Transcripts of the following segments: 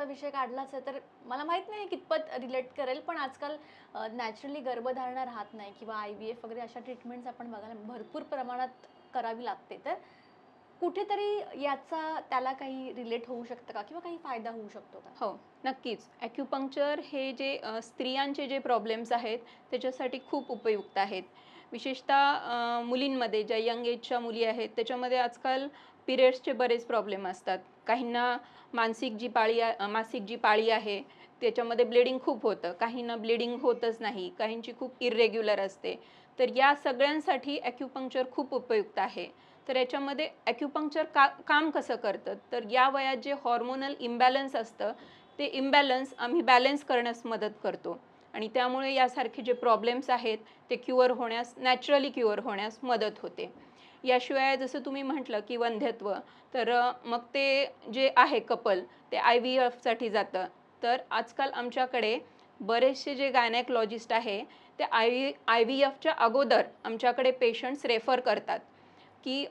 त्याचा विषय काढलाच तर मला माहीत नाही कितपत रिलेट करेल पण आजकाल नॅचरली गर्भधारणा राहत नाही किंवा आय व्ही एफ वगैरे अशा ट्रीटमेंट्स आपण बघायला भरपूर प्रमाणात करावी लागते. तर कुठेतरी याचा त्याला काही रिलेट होऊ शकतं का किंवा काही फायदा होऊ शकतो का? हो नक्कीच. ॲक्युपंक्चर हे जे स्त्रियांचे जे प्रॉब्लेम्स आहेत त्याच्यासाठी खूप उपयुक्त आहेत. विशेषतः मुलींमध्ये ज्या यंग एजच्या मुली आहेत त्याच्यामध्ये आजकाल पिरियड्सचे बरेच प्रॉब्लेम असतात. काहींना मानसिक जी पाळी मासिक जी पाळी आहे त्याच्यामध्ये ब्लिडिंग खूप होतं. काहींना ब्लिडिंग होतच नाही. काहींची खूप इरेग्युलर असते. तर या सगळ्यांसाठी ॲक्युपंक्चर खूप उपयुक्त आहे. तर याच्यामध्ये ॲक्युपंक्चर का काम कसं करतं? तर या वयात जे हॉर्मोनल इम्बॅलन्स असतं ते इम्बॅलन्स आम्ही बॅलन्स करण्यास मदत करतो. आणि त्यामुळे यासारखे जे प्रॉब्लेम्स आहेत ते क्युअर होण्यास नॅचरली क्युअर होण्यास मदत होते. याशिवाय जसं तुम्ही म्हटलं की वंध्यत्व तर मग ते जे आहे कपल ते आय व्ही एफसाठी जातं. तर आजकाल आमच्याकडे बरेचसे जे गायनॅकलॉजिस्ट आहे ते आय व्ही आय व्ही एफच्या अगोदर आमच्याकडे पेशंट्स रेफर करतात. की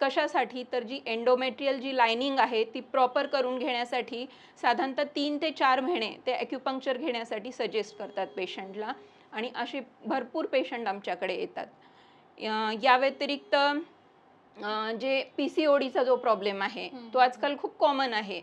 कशासाठी? तर जी एंडोमेट्रियल जी लायनिंग आहे ती प्रॉपर करून घेण्यासाठी साधारणतः तीन ते चार महिने ते ॲक्युपंक्चर घेण्यासाठी सजेस्ट करतात पेशंटला आणि असे भरपूर पेशंट आमच्याकडे येतात. या व्यतिरिक्त जे पी सी ओ डीचा जो प्रॉब्लेम आहे तो आजकाल खूप कॉमन आहे.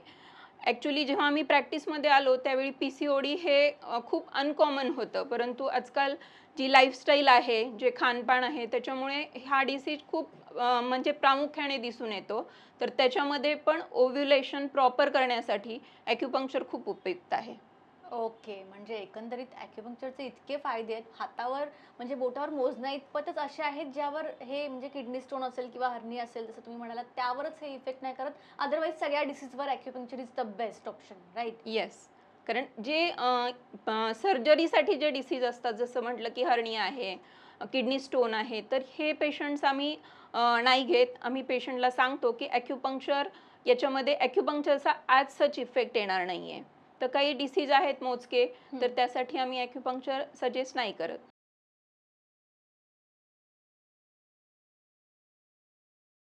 ॲक्च्युली जेव्हा आम्ही प्रॅक्टिसमध्ये आलो त्यावेळी पी सी ओ डी हे खूप अनकॉमन होतं. परंतु आजकाल जी लाईफस्टाईल आहे जे खानपान आहे त्याच्यामुळे हा डिसीज खूप म्हणजे प्रामुख्याने दिसून येतो. तर त्याच्यामध्ये पण ओव्ह्युलेशन प्रॉपर करण्यासाठी ॲक्युपंक्चर खूप उपयुक्त आहे. ओके म्हणजे एकंदरीत ॲक्युपंक्चरचे इतके फायदे आहेत. हातावर म्हणजे बोटावर मोजण्या इतपतच असे आहेत ज्यावर हे म्हणजे किडनी स्टोन असेल किंवा हर्नी असेल जसं तुम्ही म्हणाला त्यावरच हे इफेक्ट नाही करत. अदरवाईज सगळ्या डिसीजवर acupuncture is the best option right yes कारण जे सर्जरीसाठी जे डिसीज असतात जसं म्हटलं की हर्णी आहे किडनी स्टोन आहे तर हे पेशंट्स आम्ही नाही घेत. आम्ही पेशंटला सांगतो की ॲक्युपंक्चर याच्यामध्ये ॲक्युपंक्चरचा ॲज सच इफेक्ट येणार नाही आहे तर काही डिसीज आहेत मोजके तर त्यासाठी आम्ही ॲक्युपंक्चर सजेस्ट नाही करत.